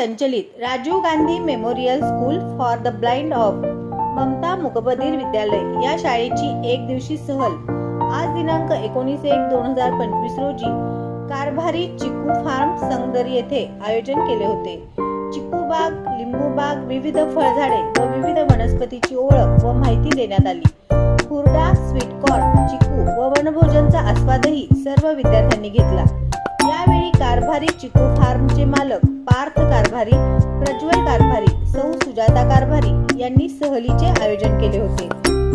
संचलित Rajiv Gandhi memorial school for the blind of Mamata मुकबधीर विद्यालय या शाळेची एक दिवशी सहल. आज दिनांक एकोणीस एक दोन हजार पंचवीस रोजी कारभारी चिकू फार्म संगदरी येथे आयोजन केले होते. चिकू बाग लिंबू बाग विविध फळझाडे व विविध वनस्पतीची ओळख व माहिती देण्यात आली. हुरडा स्वीटकॉर्न चिकू व वनभोजनचा आस्वादही सर्व विद्यार्थ्यांनी घेतला. यावेळी कारभारी चिकू फार्मचे मालक पार्थ कारभारी प्रज्वल कारभारी सौ सुजाता कारभारी यांनी सहलीचे आयोजन केले होते.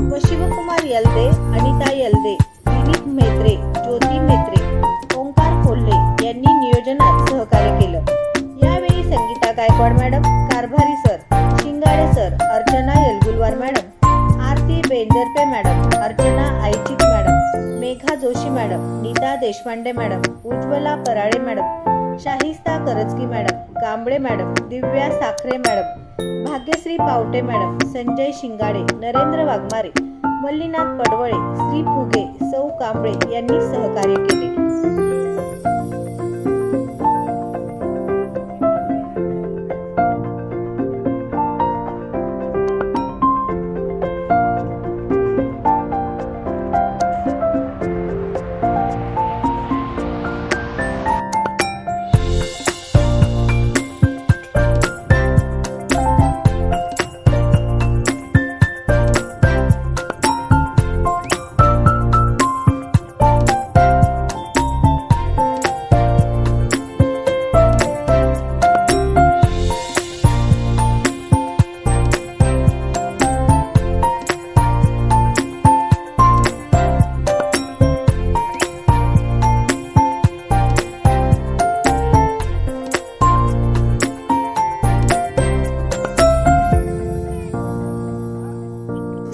व शिवकुमार यलदे अनिता यलदे विनीत मेत्रे ज्योती मेत्रे ओंकार कोल्हे यांनी नियोजनात सहकार्य केलं. यावेळी Sangeeta Gaikwad madam Karbhari sir Shingade sir Archana Yalgulwar madam Aarti Benjarpe madam Archana Aychit madam Megha Joshi madam Neeta Deshpande madam Ujjwala Parale madam Shahista Karjagi madam Kamble madam Divya Sakhare madam Bhagyashree Pawate madam Sanjay Shingade Narendra Waghmare Mallinath Padwal Shri Fuge Sau Kamble यांनी सहकार्य केले.